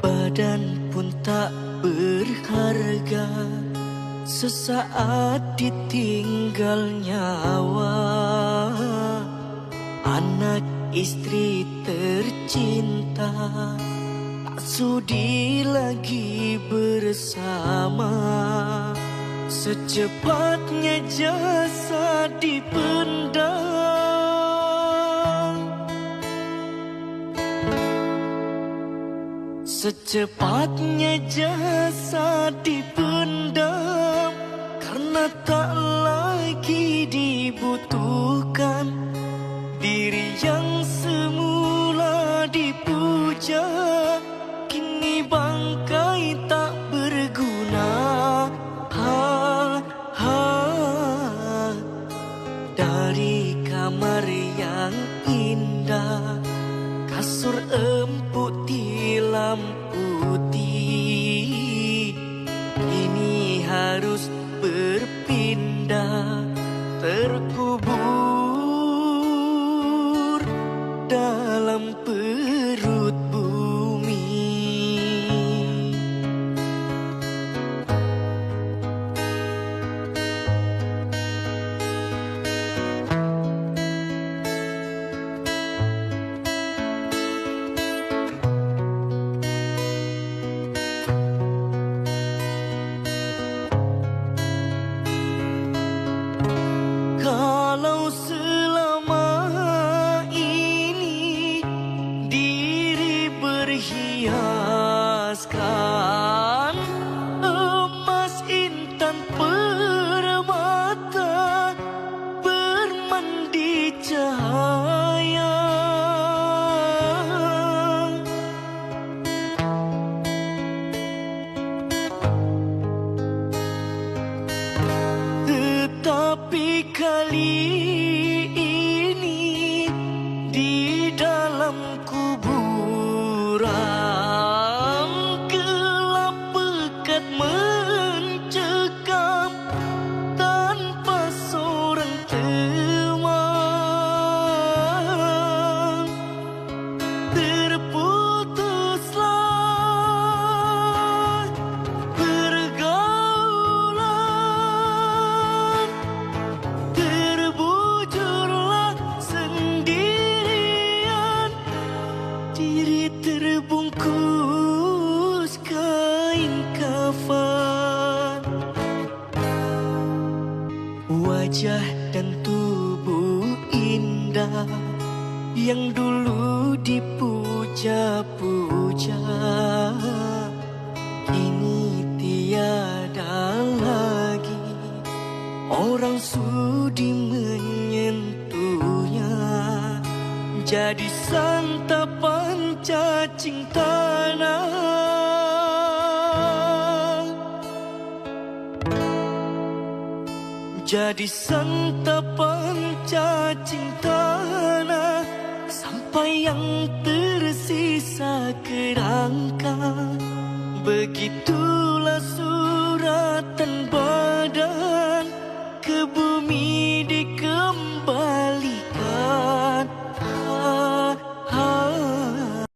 Badan pun tak berharga Sesaat ditinggal nyawa. Anak istri tercinta Tak sudi lagi bersama. Secepatnya jasa dipendam Secepatnya jasa dipendam Karena tak lagi dibutuhkan Diri yang semula dipuja Kini bangkai tak berguna ha, ha. Dari kamar yang indah Kasur empuk tilam putih. Kini harus berpindah Terkubur berhiaskan emas intan permata bermandi cahaya. Tetapi kali Wajah dan tubuh indah Yang dulu dipuja-puja. Kini tiada lagi Orang sudi menyentuhnya. Jadi santapan cacing tanah Jadi santapan cacing tanah Sampai yang tersisa kerangka. Begitulah